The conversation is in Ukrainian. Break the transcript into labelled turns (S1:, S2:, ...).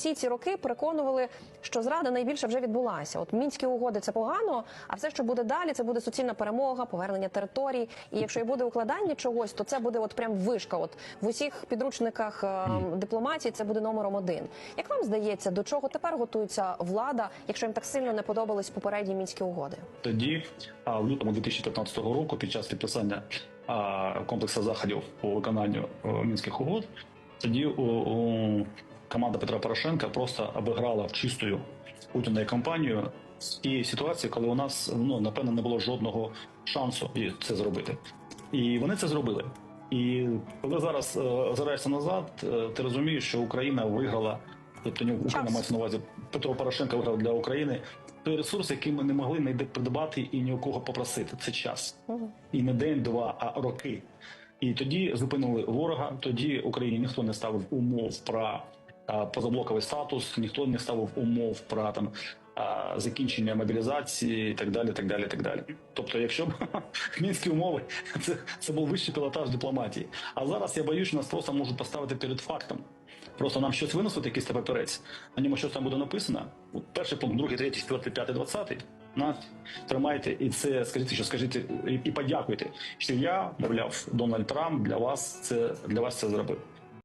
S1: всі ці роки переконували, що зрада найбільше вже відбулася. От мінські угоди це погано, а все, що буде далі, це буде суцільна перемога, повернення територій. І якщо і буде укладання чогось, то це буде от прям вишка. От в усіх підручниках е, дипломатії це буде номером один. Як вам здається, до чого тепер готується влада, якщо їм так сильно не подобались попередні мінські угоди?
S2: Тоді, а, в лютому 2015 року, під час підписання комплексу заходів по виконанню о, мінських угод, тоді о, команда Петра Порошенка просто обіграла в чистою Путіна і компанію з тієї ситуації, коли у нас ну напевно не було жодного шансу це зробити. І вони це зробили. І коли зараз е, озираєшся назад, е, ти розумієш, що Україна виграла, тобто Україна мається на увазі Петро Порошенко виграв для України той ресурс, який ми не могли знайти придбати і ні у кого попросити. Це час. І не день, два, а роки. І тоді зупинили ворога. Тоді Україні ніхто не ставив умов про позаблоковий статус, ніхто не ставив умов про там. Закінчення мобілізації і так далі, так далі, так далі. Тобто, якщо б мінські умови, це, це був вищий пілотаж дипломатії. А зараз я боюсь, що нас просто можуть поставити перед фактом. Просто нам щось винесуть, якийсь там папірець, на ньому щось там буде написано. Перший пункт, другий, третій, четвертий, п'ятий, двадцятий. На тримайте і це скажіть, що скажіть і подякуйте, що я, мовляв, Дональд Трамп для вас це для вас це зробив.